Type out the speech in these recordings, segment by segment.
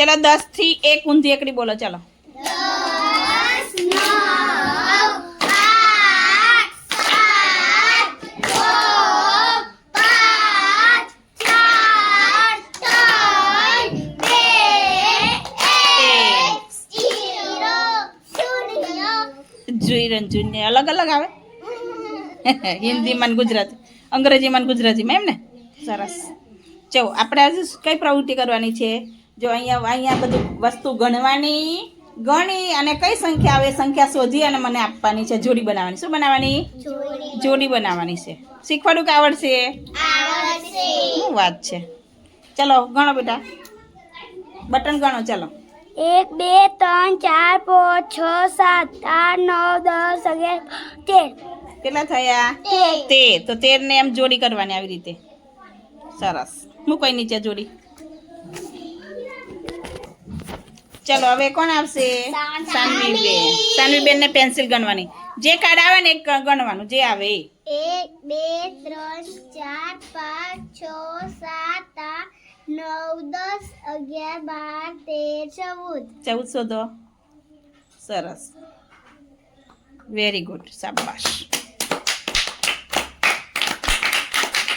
ચલો દસથી એક ઊંધી એકડી બોલો ચલો દસ નવ આઠ સાત નવ પાંચ ચાર ત્રણ બે એક ઝીરો શૂન્ય જોઈ રંજુ ને અલગ અલગ આવે હિન્દીમાં ને ગુજરાતી અંગ્રેજીમાં ને ગુજરાતીમાં એમ ને સરસ ચલો આપણે આજે કઈ પ્રવૃત્તિ કરવાની છે જો અહીંયા અહીંયા બધું વસ્તુ ગણવાની ગણી અને કઈ સંખ્યા આવે? સંખ્યા શોધી અને મને આપવાની છે. જોડી બનાવવાની. શું બનાવવાની? જોડી બનાવવાની છે. શીખવાડું કે આવડશે? શું વાત છે? ચલો ગણો બેટા. બટન ગણો ચલો. એક બે ત્રણ ચાર પાંચ છ સાત આઠ નવ દસ અગિયાર તેર. કેટલા થયા? તેર. તો તેર ને એમ જોડી કરવાની આવી રીતે. સરસ. મૂકો અહીં નીચે જોડી. ચલો હવે કોણ આવશે? સાનવીબેન. બેન સાનવી ને પેન્સિલ ગણવાની. જે કાર્ડ આવે ને એ ગણવાનું જે આવે એક બે ત્રણ ચાર પાંચ છ સાત આઠ નવ દસ અગિયાર બાર તેર ચૌદ. ચૌદ શોધો. સરસ. વેરી ગુડ શાબાશ.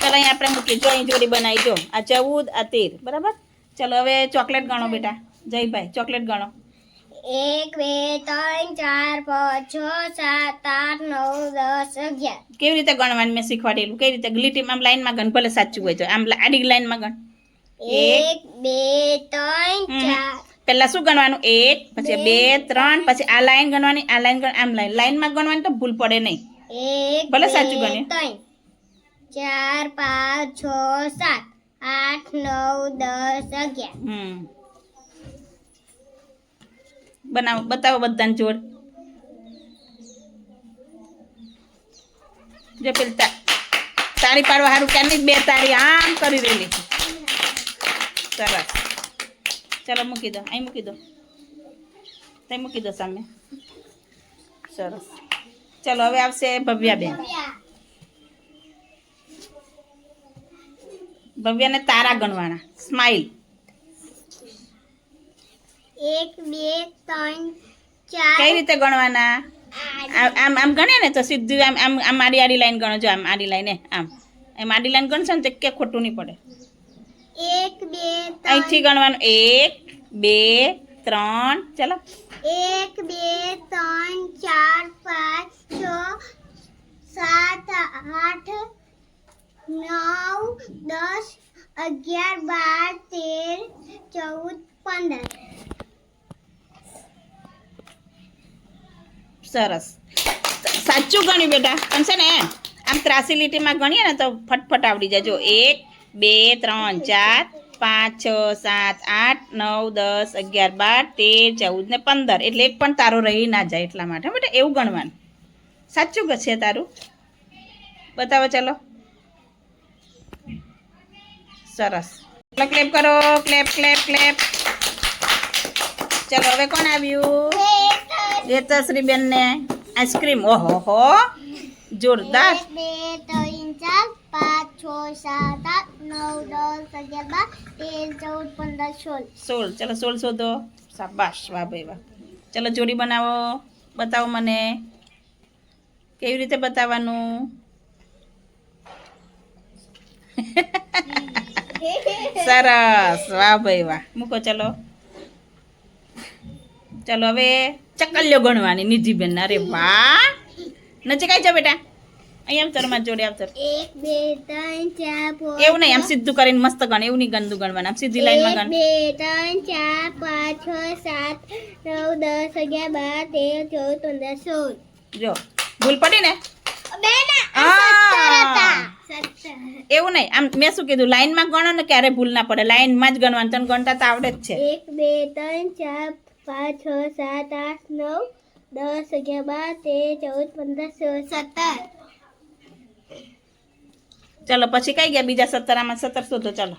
ચાલો અહીં આપણે મૂકી જો અહીં જોડી બનાવી જો. આ ચૌદ આ તેર. બરાબર? ચલો હવે ચોકલેટ ગણો બેટા. જયભાઈ ચોકલેટ ગણો. એક બે ત્રણ ચાર પાંચ છ સાત આઠ નવ દસ અગિયાર. કેવી રીતે ગણવાની મેં શીખવાડેલું? કેવી રીતે? લીટીમાં આમ લાઈનમાં ગણ ભલે સાચું હોય તો. આમ આડી લાઈનમાં ગણ. એક. બે ત્રણ ચાર. પહેલા શું ગણવાનું? એક પછી બે ત્રણ પછી આ લાઈન ગણવાની આ લાઈન ગણ આમ લાઈન લાઈનમાં ગણવાની તો ભૂલ પડે નહીં. એક ભલે સાચું ગણે ત્રણ. ચાર પાંચ છ સાત આઠ નવ દસ અગિયાર. હમ. બનાવો, બતાવો બધાને જોડ. જો પેલી તા- તાળી પાડવા સારું નહીં, બે તાળી આમ કરી રહેલી. સરસ. ચાલો મૂકી દો, અહીં મૂકી દો. ત્યાં મૂકી દો સામે. સરસ. ચાલો હવે આવશે ભવ્યા બેન ભવ્યાને તારા ગણવાના. સ્માઈલ એક બે ત્રણ ચાર. કઈ રીતે ગણવાના? આમ આમ ગણે ને તો સીધું આમ આમ આમ આડી આડી લાઈન ગણો. જો આમ આડી લાઈન આમ. એમ આડી લાઈન ગણશો ને તો કે ખોટું નહીં પડે. એક બે અહીંથી ગણવાનું. એક બે ત્રણ. ચલો. એક બે ત્રણ ચાર પાંચ છ સાત આઠ નવ દસ અગિયાર બાર તેર ચૌદ પંદર. સરસ. સાચું ગણ્યું બેટા. પણ છે ને, આમ ત્રાસી લીટીમાં ગણીએ ને તો ફટફટ આવડી જાય. જો, એક, બે, ત્રણ, ચાર, પાંચ, છ, સાત, આઠ, નવ, દસ, અગિયાર, બાર, તેર, ચૌદ ને પંદર. એટલે એક પણ તારો રહી ના જાય એટલા માટે. બેટા, એવું ગણવાનું. સાચું છે તારું? બતાવો, ચાલો. સરસ. ચાલો ક્લેપ કરો ક્લેપ ક્લેપ ક્લેપ ચાલો, હવે કોણ આવ્યું? રેતશ્રી બેન ને આઈસ્ક્રીમ ઓહો હો જોરદાર એક બે ત્રણ ચાર પાંચ છ સાત આઠ નવ દસ અગિયાર બાર તેર ચૌદ પંદર સોળ સોળ ચલો સોળ શોધો શાબાશ વાહ ભાઈ વાહ ચલો જોડી બનાવો બતાવો મને કેવી રીતે બતાવવાનું સરસ વાહ ભાઈ વાહ મૂકો ચલો ચલો હવે ચકલ્યો ગણવાની નિધિબેન અરે વાહ. નજીક આવી જાઓ બેટા. અહીંયા આવતર મારી જોડે આવતર એક બે ત્રણ ચાર પાંચ. એવું નહીં આમ સીધું કરીને મસ્ત ગણ એવું નહીં ગંદુ ગણવાનું આમ સીધી લાઈનમાં ગણ. બે ત્રણ ચાર પાંચ છ સાત નવ દસ અગિયાર બાર તેર ચૌદ પંદર સોળ. જો ભૂલ પડી ને? એવું નહીં આમ મેં શું કીધું લાઈનમાં ગણો ને ક્યારે ભૂલ ના પડે લાઈનમાં જ ગણવાનું તને ગણતા તો આવડે જ છે. એક બે ત્રણ ચાર પાંચ છ સાત આઠ નવ દસ અગિયાર બાર તેર ચૌદ પંદર સોળ સત્તર ચલો પછી કઈ ગયા બીજા સત્તર આમાં સત્તર શોધો ચલો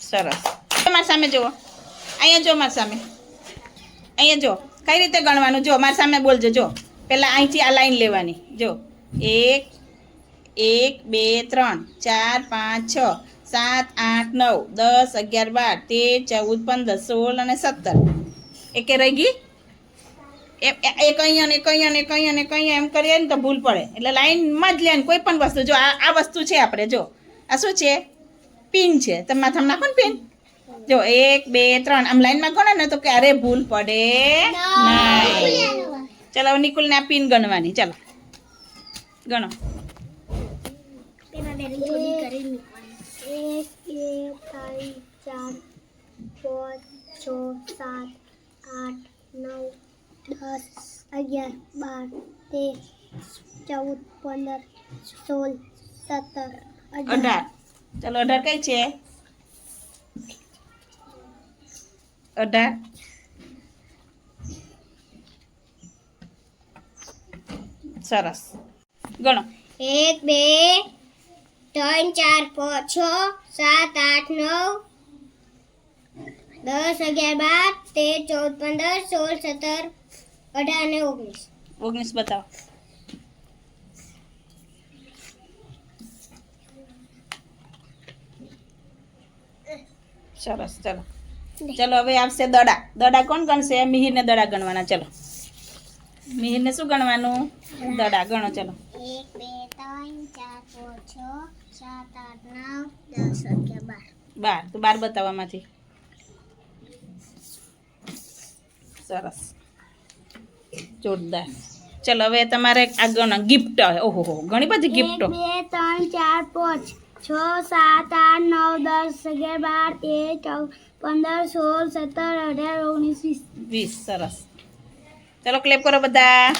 સરસ મારી સામે જુઓ અહીંયા જો મારી સામે અહીંયા જો કઈ રીતે ગણવાનું જો મારી સામે બોલજો જો પહેલાં અહીંથી આ લાઈન લેવાની જો એક એક બે ત્રણ ચાર પાંચ છ સાત આઠ નવ દસ અગિયાર બાર તેર ચૌદ પંદર સોળ અને સત્તર. એકે રહી ગઈ? એ- એક અહીંયા ને એક અહીંયા ને એક અહીંયા ને એક અહીંયા એમ કરીએ ને તો ભૂલ પડે. એટલે લાઈનમાં જ લેવાની કોઈ પણ વસ્તુ. જો આ આ વસ્તુ છે આપણે જો. આ શું છે? પિન છે. તમે માથામાં નાખો ને પિન. જો એક બે ત્રણ. આમ લાઈનમાં ગણો ને તો ક્યારે ભૂલ પડે નહીં. ચલો નિકુલને આ પિન ગણવાની. ચલો. ગણો. ચાર પાંચ છ સાત આઠ નવ દસ અગિયાર બાર તેર ચૌદ પંદર સોળ સત્તર અઢાર. ચાલો અઢાર કઈ છે? અઢાર. સરસ. ગણો. એક બે ત્રણ ચાર પાંચ છ સાત આઠ નવ દસ અગિયાર બાર તેર ચૌદ પંદર સોળ સત્તર અઢાર ને ઓગણીસ. ઓગણીસ બતાવો. સરસ ચલો. ચલો હવે આવશે દડા. દડા કોણ ગણશે? મિહિરને દડા ગણવાના. ચલો. મિહિરને શું ગણવાનું? દડા ગણો ચલો. એક બે ત્રણ ચાર પાંચ છ સાત આઠ નવ દસ અગિયાર બાર. બાર. તો બાર બતાવવામાંથી સરસ. જોરદાર. ચલો હવે તમારે આ ગણો ગિફ્ટ ઓહો હો ઘણી બધી ગિફ્ટો બે ત્રણ ચાર પાંચ છ સાત આઠ નવ દસ અગિયાર બાર તેર ચૌદ પંદર સોળ સત્તર અઢાર ઓગણીસ વીસ. વીસ. સરસ. ચલો ક્લેપ કરો બધા.